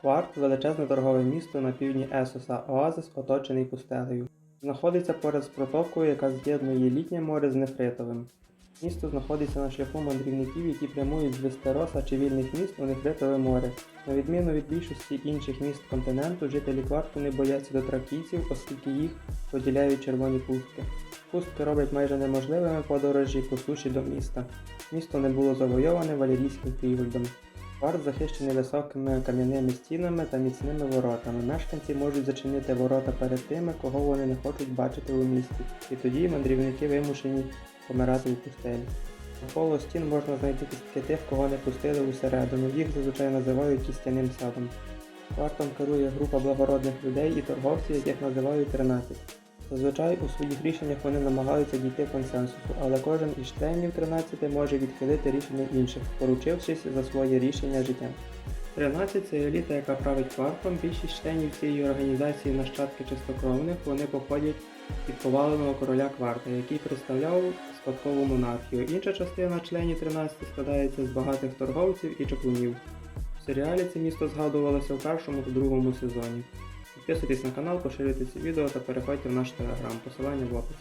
Кварт величезне торгове місто на півдні Есоса, оазис, оточений пустелею. Знаходиться поряд з протокою, яка з'єднує літнє море з Нефритовим. Місто знаходиться на шляху мандрівників, які прямують з Вестероса чи вільних міст у Нефритове море. На відміну від більшості інших міст континенту, жителі кварту не бояться дотракійців, оскільки їх поділяють червоні пустки. Пустки роблять майже неможливими подорожі по суші до міста. Місто не було завойоване валерійським Фрігольдом. Парк захищений високими кам'яними стінами та міцними воротами. Мешканці можуть зачинити ворота перед тими, кого вони не хочуть бачити у місті, і тоді мандрівники вимушені помирати у пустелі. Навколо стін можна знайти кістки тих, кого не пустили усередину. Їх зазвичай називають кістяним садом. Квартом керує група благородних людей і торговців, яких називають 13. Зазвичай у своїх рішеннях вони намагаються дійти консенсусу, але кожен із членів 13 може відхилити рішення інших, поручившись за своє рішення життя. 13 це еліта, яка править квартом. Більшість членів цієї організації нащадки чистокровних, вони походять від поваленого короля кварта, який представляв спадкову монархію. Інша частина членів 13 складається з багатих торговців і чаклунів. В серіалі це місто згадувалося в першому та другому сезоні. Підписуйтесь на канал, поширюйте ці відео та переходьте в наш телеграм. Посилання в описі.